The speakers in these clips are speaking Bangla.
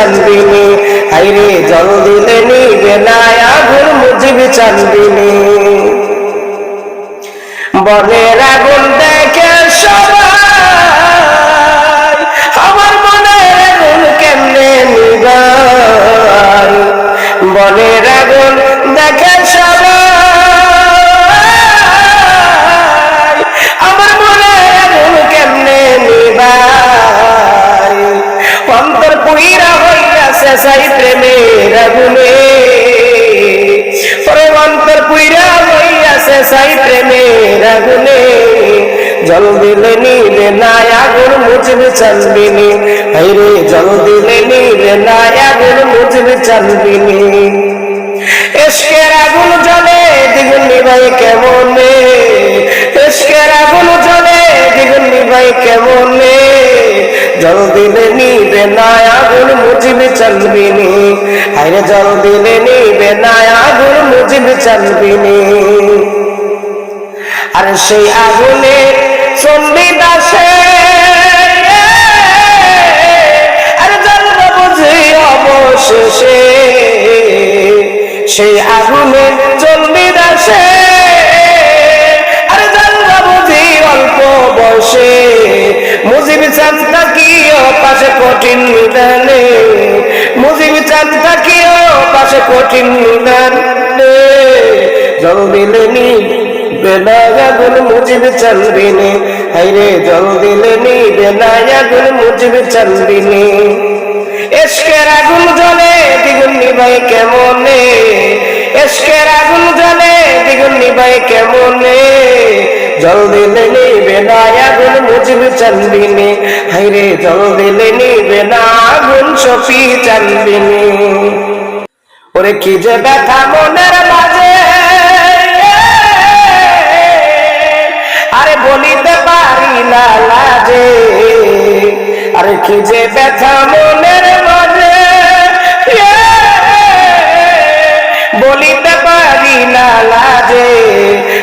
চান্দিনী। হাইরে জল দিলে নিবে না আগুন মুজিবি চান্দিনী। জল দিলে নিবে না আগুন মুজবে চলবিনি হাইরে জল দিলে নিবে না আগুন মুজবে চলবিনি এসকের আগুন জ্বলে, দ্বিগুণ নিভাই কেমনে? এসকের আগুন জ্বলে, দ্বিগুণ নিভাই কেমনে? জল দিলে নিবে না আগুন মুজিবে চলবিনি হাইরে জল দিলে নিবে না আগুন মুজিবে চলবিনি আর সেই আগুনে চন্ডী দাসে আর জন্ম বুঝি অবশেষে। সেই আগুনে চন্ডী দাসে আর জন্ম বুঝি অল্প বয়সে। মুজিব চাঁদ তাকিও পাশে কঠিন নিদানে মুজিব চাঁদ তাকিও পাশে কঠিন নিদানে জল দিলে নি বেলাগুন মুজিব চলবিনি হাইরে জল দিলে নি বেলাগুন মুজিব চলবিনি এসকের আগুন জ্বলে, দ্বিগুণ নিভাই কেমনে? এসকের আগুন জ্বলে, দ্বিগুণ নিভাই কেমনে? জল দিলে নিবে না আগুন মুজিব চলবিনি হাইরে জল দিলে নিবে না আগুন সফি চলবিনি ওরে কি যে ব্যথা মনের মাঝে আরে বলিতে পারি না লাজে। আরে কি যে ব্যথা মনের মাঝে। বলিতে পারি না লাজে।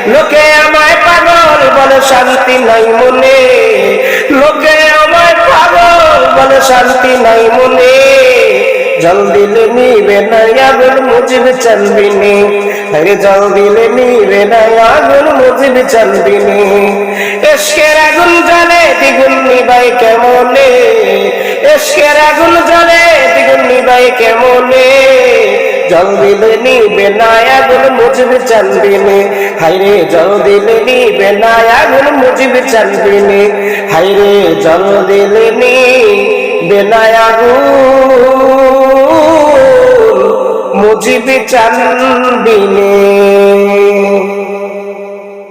লোকে আমায় পাগল বলে শান্তি নাই মনে। লোকে আমায় পাগল বলে শান্তি নাই মনে। জল দিলে নিবে না, আগুন মুজিব চলবিনি আরে জল দিলে নিবে না, আগুন মুজিব চলবিনি এসকের আগুন জ্বলে দ্বিগুণ নিবাই কেমনে? এসকের আগুন জ্বলে দ্বিগুণ নিবাই কেমনে? জল দিলে নিবে না, আগুন মুজিব চলবিনি হাইরে, জল দিলে নিবে না, আগুন মুজিব চলবিনি হাইরে, জল দিলে নিবে না, আগুন মুজিব চান্দিনে।